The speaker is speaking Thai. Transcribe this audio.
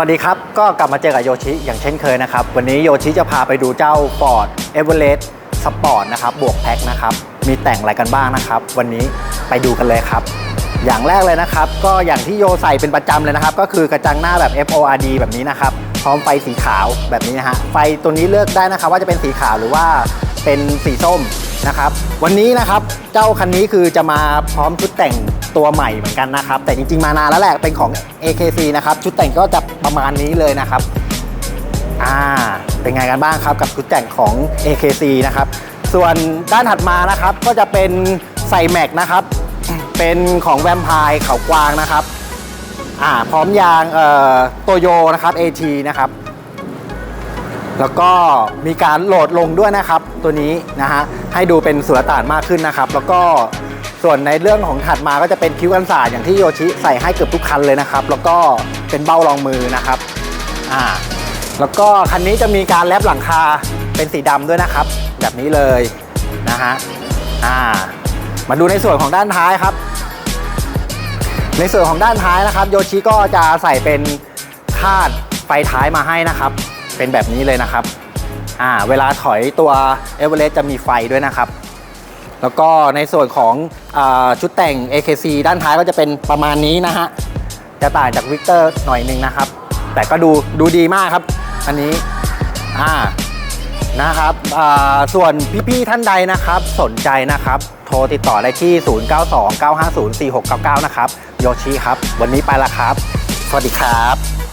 วัสดีครับ ก็กลับมาเจอกับโยชิอย่างเช่นเคยนะครับ วันนี้โยชิจะพาไปดูเจ้า Ford Everest Sport นะครับ บวกแพ็คนะครับ มีแต่งอะไรกันบ้างนะครับ วันนี้ไปดูกันเลยครับ อย่างแรกเลยนะครับ ก็อย่างที่โยใส่เป็นประจำเลยนะครับ ก็คือกระจังหน้าแบบ FORD แบบนี้นะครับ พร้อมไฟสีขาวแบบนี้นะฮะ ไฟตัวนี้เลือกได้นะครับ ว่าจะเป็นสีขาวหรือว่าเป็นสีส้มนะครับ วันนี้นะครับ เจ้าคันนี้คือจะมาพร้อมชุดแต่ง ตัวใหม่เหมือนกันนะครับ แต่จริงๆ มานานแล้วแหละเป็นของ AKC นะครับ ชุดแต่งก็จะประมาณนี้เลยนะครับ อ่า เป็นไงกันบ้างครับกับชุดแต่งของ AKC นะครับ ส่วนด้านถัดมานะครับก็จะเป็นใส่แม็กนะครับ เป็นของแวมไพร์เขากวางนะครับ อ่า พร้อมยางเอ่อโตโยนะครับ AT นะครับแล้วก็มีการโหลดลงด้วยนะครับ ตัวนี้นะฮะให้ดูเป็นสุลต่านมากขึ้นนะครับ แล้วก็ ส่วนในเรื่องของถัดมาก็จะเป็นคิ้วกันศาสตร์อย่างที่โยชิใส่ให้เกือบทุกคันเลยนะครับ แล้วก็เป็นเบ้ารองมือนะครับอ่าแล้วก็คันนี้จะมีการแลบหลังคาเป็นสีดำด้วยนะครับ แบบนี้เลยนะฮะอ่ามาดูในส่วนของด้านท้ายครับ ในส่วนของด้านท้ายนะครับ โยชิก็จะใส่เป็นคาดไฟท้ายมาให้นะครับ เป็นแบบนี้เลยนะครับอ่าเวลาถอยตัวเอเวอเรสต์จะมีไฟด้วยนะครับ แล้วก็ในส่วนของอชุดแต่ง AKC ด้านท้ายก็จะเป็นประมาณนี้นะฮะ จะต่างจากวิกเตอร์หน่อยนึงนะครับ แต่ก็ดูดูดีมากครับ อันนี้อ่านะครับส่วนพี่ๆท่านใดนะครับสนใจนะครับ โทรติดต่อได้ที่ 0929504699 นะครับ โยชิครับ วันนี้ไปละครับ สวัสดีครับ